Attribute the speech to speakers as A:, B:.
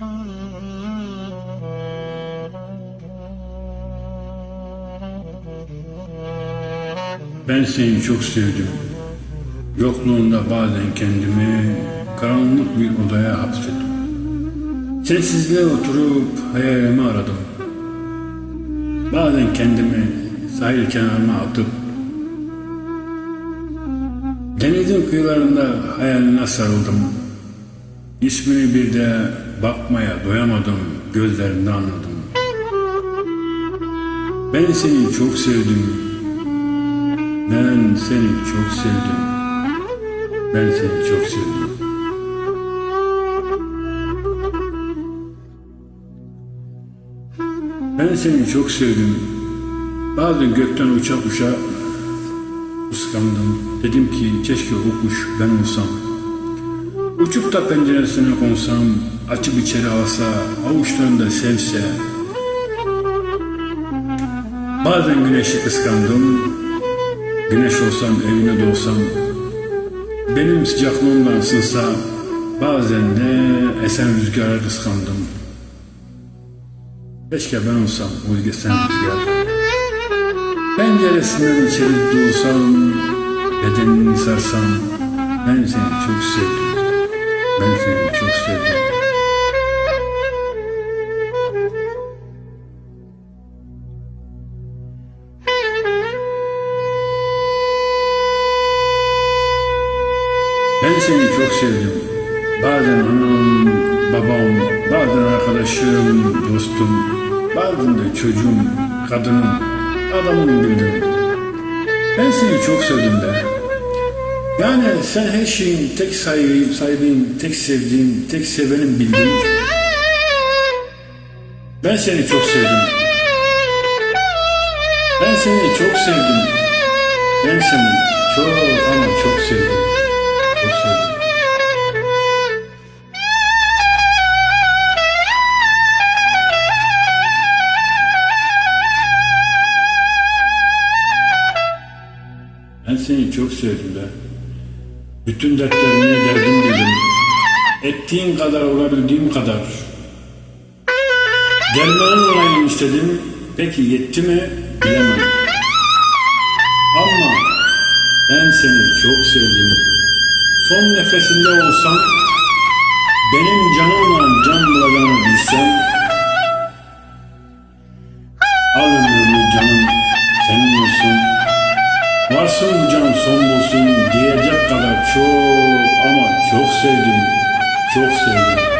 A: Ben seni çok sevdim. Yokluğunda bazen kendimi karanlık bir odaya hapsettim. Sessizliğe oturup hayalimi aradım. Bazen kendimi sahil kenarına atıp denizin kıyılarında hayaline sarıldım. İsmini bir de bakmaya doyamadım, gözlerinden anladım. Ben seni çok sevdim. Ben seni çok sevdim. Ben seni çok sevdim. Ben seni çok sevdim. Bazen gökten uça uça ıskandım. Dedim ki keşke o kuş ben olsam. Uçup da penceresine konsam, açıp içeri alsa, avuçlarında sevse. Bazen güneşi kıskandım, güneş olsam evine dolsam, benim sıcaklığımdan ısınsa, bazen de esen rüzgara kıskandım. Keşke ben olsam o esen rüzgar. Penceresinden içeri dolsam, bedenini sarsam, ben seni çok sevdim. Ben seni çok sevdim. Ben seni çok sevdim. Bazen anam, babam, bazen arkadaşım, dostum, bazen de çocuğum, kadınım, adamım bildim. Ben seni çok sevdim be. Yani sen her şeyin tek sahibiyim, sahibiyim, tek sevdiğim, tek sevenim bildin. Ben seni çok sevdim. Ben seni çok sevdim. Ben seni çok ama çok sevdim. Çok sevdim. Ben seni çok sevdim be. Bütün dertlerimi derdim bildim. Ettiğin kadar olabildiğim kadar. Gelmenin olayını istedim. Peki yetti mi bilemem. Ama ben seni çok sevdim. Son nefesinde olsam benim canımla can bulacağını bilsem al ömrümü canım senin olsun. Varsın can son bulsun diyecek kadar çok ama çok sevdim, çok sevdim.